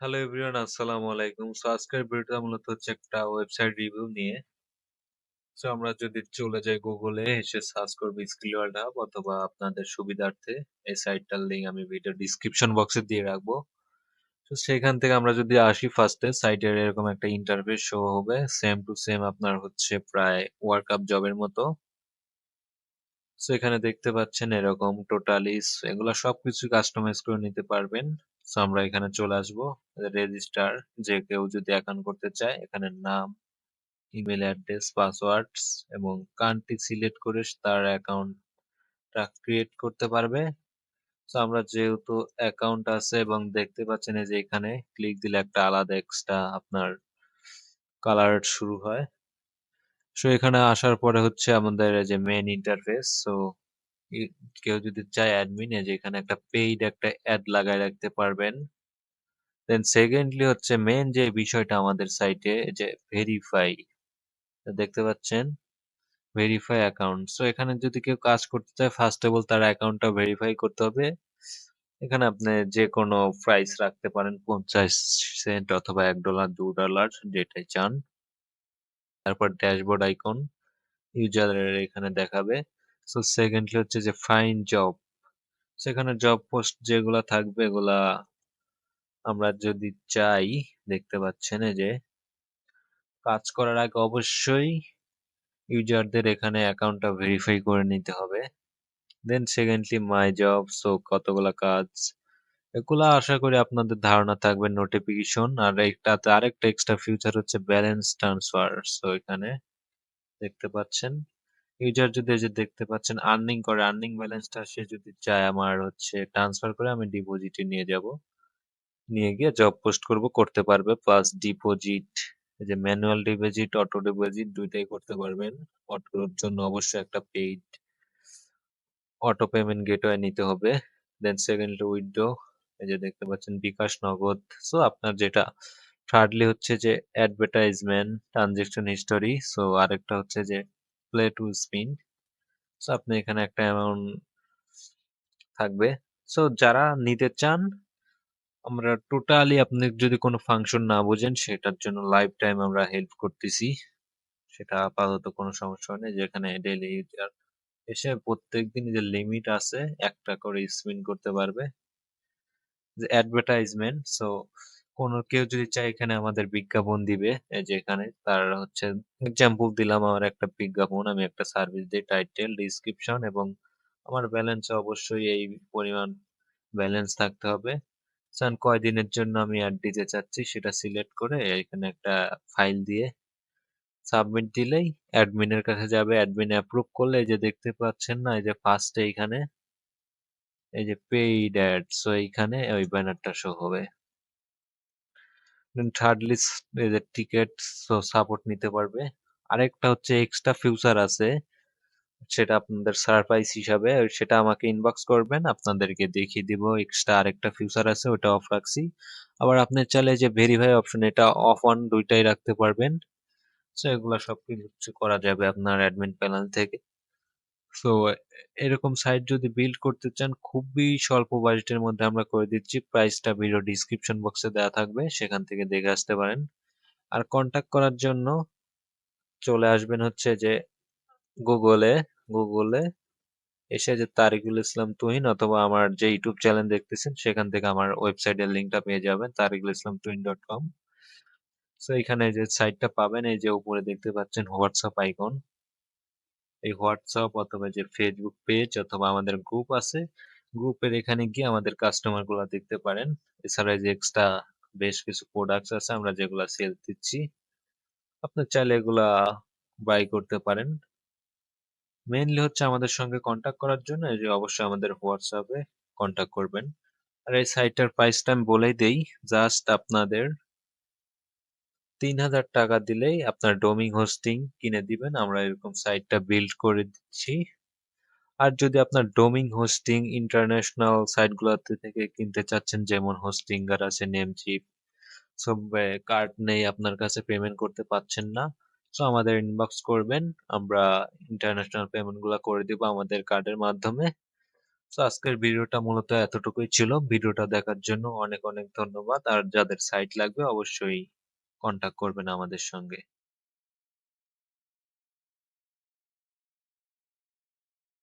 Hello everyone আসসালামু আলাইকুম so আজকের ভিডিওটা মূলত হচ্ছে একটা ওয়েবসাইট রিভিউ নিয়ে। সো আমরা যদি চলে যাই গুগলে এসে সার্চ করব স্কিল ওয়ার্ল্ড হাব অথবা আপনাদের সুবিধার্থে, এই সাইটটার লিঙ্ক আমি ভিডিও ডিসক্রিপশন বক্সে দিয়ে রাখব। তো সেখান থেকে আমরা যদি আসি ফার্স্টে সাইটের এরকম একটা ইন্টারফেস শো হবে। সেম টু সেম আপনার হচ্ছে প্রায় ওয়ার্ক আপ জবের মতো। সো এখানে দেখতে পাচ্ছেন এরকম টোটালি এগুলা সবকিছু কাস্টমাইজ করে নিতে পারবেন। সো আমরা এখানে চলে আসব। রেজিস্টার যে কেউ যদি অ্যাকাউন্ট করতে চায়, এখানে নাম ইমেল অ্যাড্রেস পাসওয়ার্ডস এবং কান্ট্রি সিলেক্ট করে তার অ্যাকাউন্টটা ক্রিয়েট করতে পারবে। সো আমরা যেহেতু অ্যাকাউন্ট আছে এবং দেখতে পাচ্ছেন এই যে এখানে ক্লিক দিলে একটা আলাদা এক্সট্রা আপনার কালার শুরু হয়। সো এখানে আসার পরে হচ্ছে আমাদের যে মেন ইন্টারফেস সো কেউ যদি চায় অ্যাডমিন যে এখানে একটা পেইড একটা অ্যাড লাগায় রাখতে পারবেন। দেন সেকেন্ডলি হচ্ছে মেন যে বিষয়টা আমাদের সাইটে যে ভেরিফাই দেখতে পাচ্ছেন? ভেরিফাই অ্যাকাউন্ট সো এখানে যদি কেউ কাজ করতে চায় ফার্স্ট অফ অল তার অ্যাকাউন্টটা ভেরিফাই করতে হবে। এখানে আপনি যে কোনো প্রাইস রাখতে পারেন, পঞ্চাশ সেন্ট অথবা এক ডলার দু ডলার যেটাই চান। তারপর ড্যাশবোর্ড আইকন ইউজারের এখানে দেখাবে। সো সেকেন্ডলি হচ্ছে যে ফাইন জব সেখানে জব পোস্ট যেগুলা থাকবে এগুলা আমরা যদি চাই, দেখতে পাচ্ছেন যে, কাজ করার আগে অবশ্যই ইউজারদের এখানে অ্যাকাউন্টটা ভেরিফাই করে নিতে হবে। Then secondly my job so কতগুলা কাজ এগুলা আশা করি আপনাদের ধারণা থাকবে নোটিফিকেশন আর একটাতে আরেকটা এক্সট্রা ফিউচার হচ্ছে ব্যালেন্স ট্রান্সফার সো এখানে দেখতে পাচ্ছেন। ইউজার যদি যে দেখতে পাচ্ছেন আর্নিং করে আর্নিং ব্যালেন্সটা সে যদি চায় আমার হচ্ছে ট্রান্সফার করে, আমি ডিপোজিটে নিয়ে যাব। নিয়ে গিয়ে জব পোস্ট করব, করতে পারবে প্লাস ডিপোজিট এই যে ম্যানুয়াল ডিপোজিট অটো ডিপোজিট দুইটাই করতে পারবেন। অটোর জন্য অবশ্যই একটা পেইড অটো পেমেন্ট গেটওয়ে নিতে হবে। দেন সেকেন্ডলি উইথড্র এই যে দেখতে পাচ্ছেন বিকাশ নগদ। সো আপনার যেটা থার্ডলি হচ্ছে যে অ্যাডভার্টাইজমেন্ট ট্রানজেকশন হিস্টোরি সো আরেকটা হচ্ছে যে প্লে টু স্পিন সো আপনি এখানে একটা অ্যামাউন্ট থাকবে। সো যারা নিতে চান, আমরা টোটালি আপনি যদি কোনো ফাংশন না বোঝেন, সেটার জন্য লাইফ টাইম আমরা হেল্প করতেছি। সেটা আপাতত কোনো সমস্যা নেই যেখানে ইউজার এসে প্রত্যেকদিন যে লিমিট আছে, একটা করে স্পিন করতে পারবে। অ্যাডভার্টাইজমেন্ট সো কোন কেউ যদি চায় এখানে আমাদের বিজ্ঞাপন দিবে, এই যে এখানে তার হচ্ছে এক্সাম্পল দিলাম আমার একটা বিজ্ঞাপন, আমি একটা সার্ভিস দিই টাইটেল ডিসক্রিপশন এবং আমার ব্যালেন্স অবশ্যই এই পরিমাণ ব্যালেন্স থাকতে হবে। চান কয় দিনের জন্য আমি অ্যাড দিতে চাচ্ছি সেটা সিলেক্ট করে এখানে একটা ফাইল দিয়ে সাবমিট দিলেই অ্যাডমিনের কাছে যাবে। অ্যাডমিন অ্যাপ্রুভ করলে এই যে দেখতে পাচ্ছেন না, এই যে ফার্স্টে এইখানে এই যে পেইড অ্যাড সো এইখানে ওই ব্যানারটা শো হবে। থার্ডলি এই যে টিকেট সো সাপোর্ট নিতে পারবে। আরেকটা হচ্ছে এক্সট্রা ফিউচার আছে, সেটা আপনাদের সারপ্রাইজ হিসাবে সেটা আমাকে ইনবক্স করবেন, আপনাদেরকে দেখিয়ে দিব। এক্সট্রা আরেকটা ফিউচার আছে, ওটা অফ রাখছি। আবার আপনি চাইলে যে ভেরিফাই অপশন এটা অফ অন দুইটাই রাখতে পারবেন। সো এগুলো সব কিছু করা যাবে আপনার অ্যাডমিন প্যানেল থেকে। সো এরকম সাইট যদি বিল্ড করতে চান, খুবই স্বল্প বাজেটের মধ্যে আমরা করে দিচ্ছি। প্রাইসটা ভিডিও ডিসক্রিপশন বক্সে দেওয়া থাকবে, সেখান থেকে দেখে আসতে পারেন। আর কন্ট্যাক্ট করার জন্য চলে আসবেন হচ্ছে যে গুগলে গুগলে এসে যে তারিকুল ইসলাম তুহিন অথবা আমার যে ইউটিউব চ্যানেল দেখতেছেন, সেখান থেকে আমার ওয়েবসাইটের লিঙ্কটা পেয়ে যাবেন, Tariqul Islam Tuhin dot com so এখানে যে সাইটটা পাবেন, এই যে উপরে দেখতে পাচ্ছেন হোয়াটসঅ্যাপ আইকন এই হোয়াটসঅ্যাপ অথবা যে ফেসবুক পেজ অথবা আমাদের গ্রুপ আছে গ্রুপের এখানে গিয়ে আমাদের কাস্টমারগুলো দেখতে পারেন। এছাড়া যে এক্সট্রা বেশ কিছু প্রোডাক্টস আছে, আমরা যেগুলা সেল দিচ্ছি আপনার চাইলে এগুলা বাই করতে পারেন। মেইনলি হচ্ছে আমাদের সঙ্গে কন্ট্যাক্ট করার জন্য যে অবশ্যই আমাদের হোয়াটসঅ্যাপে কন্ট্যাক্ট করবেন। আর এই সাইটটার প্রাইসটা আমি বলেই দেই জাস্ট আপনাদের তিন হাজার টাকা দিলেই আপনার ডোমিং হোস্টিং কিনে দিবেন আমরা এরকম সাইটটা বিল্ড করে দিচ্ছি আর যদি আপনার ডোমিং হোস্টিং ইন্টারন্যাশনাল সাইটগুলোতে থেকে কিনতে চাচ্ছেন যেমন হোস্টিঙ্গার আছে নেমচিপ সব কার্ড নেই আপনার কাছে পেমেন্ট করতে পাচ্ছেন না সো আমাদের ইনবক্স করবেন আমরা ইন্টারন্যাশনাল পেমেন্টগুলা করে দিব আমাদের কার্ডের মাধ্যমে সো আজকের ভিডিওটা মূলত এতটুকুই ছিল। ভিডিওটা দেখার জন্য অনেক, অনেক ধন্যবাদ। আর যাদের সাইট লাগবে অবশ্যই কনট্যাক্ট করবেন আমাদের সঙ্গে।